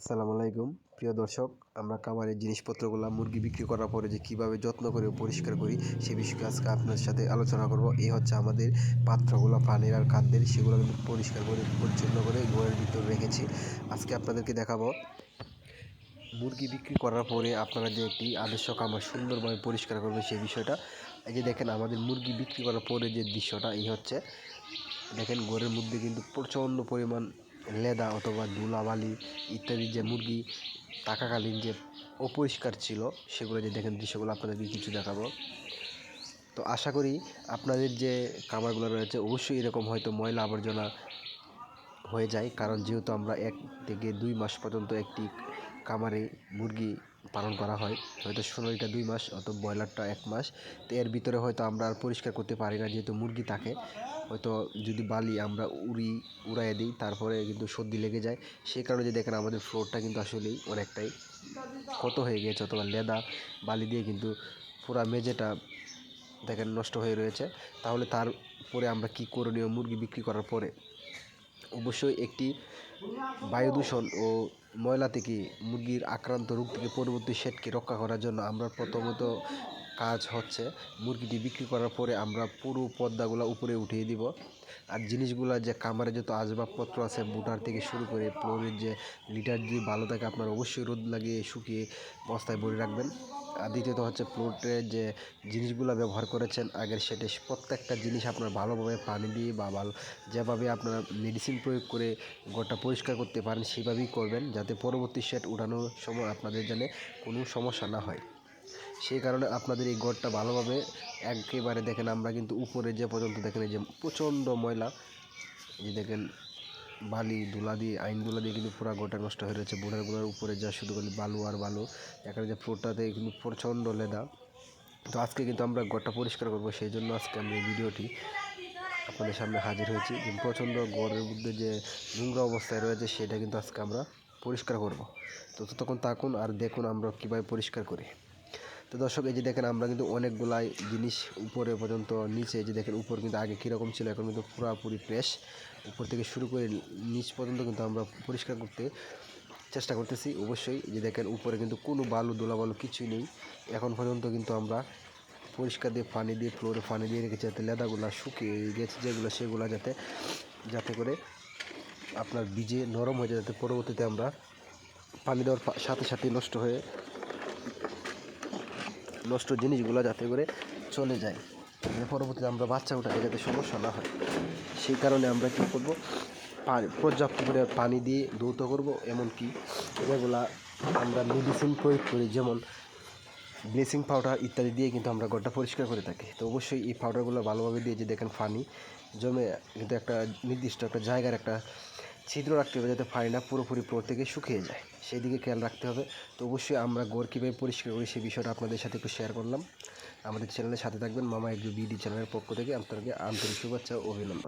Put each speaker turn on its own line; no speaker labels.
আসসালামু আলাইকুম। প্রিয় দর্শক, আমরা খামারের জিনিসপত্রগুলো মুরগি বিক্রি করার পরে যে কীভাবে যত্ন করে পরিষ্কার করি, সে বিষয়ে আজকে আপনার সাথে আলোচনা করব। এই হচ্ছে আমাদের পাত্রগুলো পানির আর খাদ্যের, সেগুলো কিন্তু পরিষ্কার করে, পরিচ্ছন্ন করে ঘরের ভিতরে রেখেছি। আজকে আপনাদেরকে দেখাবো। মুরগি বিক্রি করার পরে আপনারা যে একটি আদর্শ খামার সুন্দরভাবে পরিষ্কার করবেন সেই বিষয়টা, এই যে দেখেন আমাদের মুরগি বিক্রি করার পরে যে দৃশ্যটা, এই হচ্ছে, দেখেন ঘরের মধ্যে কিন্তু প্রচণ্ড পরিমাণ লেদা অথবা দুলাবালি ইত্যাদি যে মুরগি থাকাকালীন যে অপরিষ্কার ছিল, সেগুলো যে দেখেন দৃশ্যগুলো আপনাদেরকে কিছু দেখাবো। তো আশা করি আপনাদের যে খামারগুলো রয়েছে, অবশ্যই এরকম হয়তো ময়লা আবর্জনা হয়ে যায়, কারণ যেহেতু আমরা এক থেকে দুই মাস পর্যন্ত একটি খামারে মুরগি পালন করা হয়, হয়তো সোনালিটা দুই মাস অথবা ব্রয়লারটা এক মাস, তো এর ভিতরে হয়তো আমরা আর পরিষ্কার করতে পারি না, যেহেতু মুরগি থাকে, হয়তো যদি বালি আমরা উড়ি, উড়াইয়ে দিই, তারপরে কিন্তু সর্দি লেগে যায় সেই কারণে যে দেখেন আমাদের ফ্লোরটা কিন্তু আসলেই অনেকটাই ক্ষত হয়ে গিয়েছে অথবা লেদা, বালি দিয়ে কিন্তু পুরা মেঝেটা দেখেন নষ্ট হয়ে রয়েছে, তাহলে তারপরে আমরা কি করণীয় মুরগি বিক্রি করার পরে? অবশ্যই একটি বায়ু দূষণ ও ময়লা থেকে মুরগির আক্রান্ত রোগ থেকে পরবর্তী সেটকে রক্ষা করার জন্য আমরা প্রথমত কাজ হচ্ছে, মুরগিটি বিক্রি করার পরে আমরা পুরো পর্দাগুলো উপরে উঠিয়ে দিব। আর জিনিসগুলো যে কামারে যত আসবাবপত্র আছে বুটার থেকে শুরু করে ফ্লোরের যে লিটার যদি ভালো থাকে, আপনার অবশ্যই রোদ লাগিয়ে শুকিয়ে বস্তায় ভরে রাখবেন। আর দ্বিতীয়ত হচ্ছে প্লটের যে জিনিসগুলো ব্যবহার করেছেন, আগের সেটে প্রত্যেকটা জিনিস আপনার ভালোভাবে পানি দিয়ে বা ভালো যেভাবে আপনারা মেডিসিন প্রয়োগ করে গোটা পরিষ্কার করতে পারেন, সেভাবেই করবেন, যাতে পরবর্তী সেট উঠানোর সময় আপনাদের যেন কোনো সমস্যা না হয়। সেই কারণে আপনাদের এই ঘরটা ভালোভাবে একেবারে দেখেন, আমরা কিন্তু উপরে যে পর্যন্ত দেখেন, এই যে প্রচণ্ড ময়লা যে দেখেন বালি, ধুলা দিয়ে আইনগুলো দিয়ে কিন্তু পুরো গোটা নষ্ট হয়ে রয়েছে। বোর্ডারগুলোর উপরে যা শুধু খালি বালু আর বালু, এখানে যে ফ্লোরটাতে কিন্তু প্রচণ্ড লেদা। তো আজকে কিন্তু আমরা ঘরটা পরিষ্কার করব, সেই জন্য আজকে আমি এই ভিডিওটি আপনাদের সামনে হাজির হয়েছি। যে প্রচণ্ড গড়ের মধ্যে যে নোংরা অবস্থায় রয়েছে, সেটা কিন্তু আজকে আমরা পরিষ্কার করব। তো ততক্ষণ থাকুন আর দেখুন আমরা কীভাবে পরিষ্কার করি। তো দর্শক, এই যে দেখেন আমরা কিন্তু অনেকগুলাই জিনিস উপরে পর্যন্ত, নিচে যে দেখেন উপর কিন্তু আগে কীরকম ছিল, এখন কিন্তু পুরোপুরি ফ্রেশ উপর থেকে শুরু করে নিচ পর্যন্ত কিন্তু আমরা পরিষ্কার করতে চেষ্টা করতেছি। অবশ্যই যে দেখেন উপরে কিন্তু কোনো বালু, দোলা বালু কিছুই নেই। এখন পর্যন্ত কিন্তু আমরা পরিষ্কার দিয়ে পানি দিয়ে, ফ্লোরে পানি দিয়ে রেখেছি যাতে লেদাগুলো শুকিয়ে গেছে, যেগুলো সেগুলো যাতে যাতে করে আপনার বীজে নরম হয়ে যায়, যাতে পরবর্তীতে আমরা পানি দেওয়ার সাথে সাথে নষ্ট হয়ে নষ্ট জিনিসগুলো যাতে করে চলে যায়। পরবর্তীতে আমরা বাচ্চা ওঠাতে যাতে সমস্যা না হয়। সেই কারণে আমরা কী করব? পর্যাপ্ত করে পানি দিয়ে ধৌত করব। এমনকি যেগুলা আমরা মেডিসিন প্রয়োগ করি, যেমন ব্লিচিং পাউডার ইত্যাদি দিয়ে কিন্তু আমরা ঘরটা পরিষ্কার করে থাকি। তো অবশ্যই এই পাউডারগুলো ভালোভাবে দিয়ে যে দেখেন পানি জমে কিন্তু একটা নির্দিষ্ট একটা জায়গার একটা ছিদ্র রাখতে হবে যাতে ফাইনা পুরোপুরি পর থেকে শুকিয়ে যায়। সেই দিকে খেয়াল রাখতে হবে। তো অবশ্যই আমরা গোর কীভাবে পরিষ্কার করি। সেই বিষয়টা আপনাদের সাথে একটু শেয়ার করলাম। আমাদের চ্যানেলের সাথে থাকবেন মামা একটু বিডি চ্যানেলের পক্ষ থেকে। আপনাদেরকে আন্তরিক শুভেচ্ছা অভিনন্দন।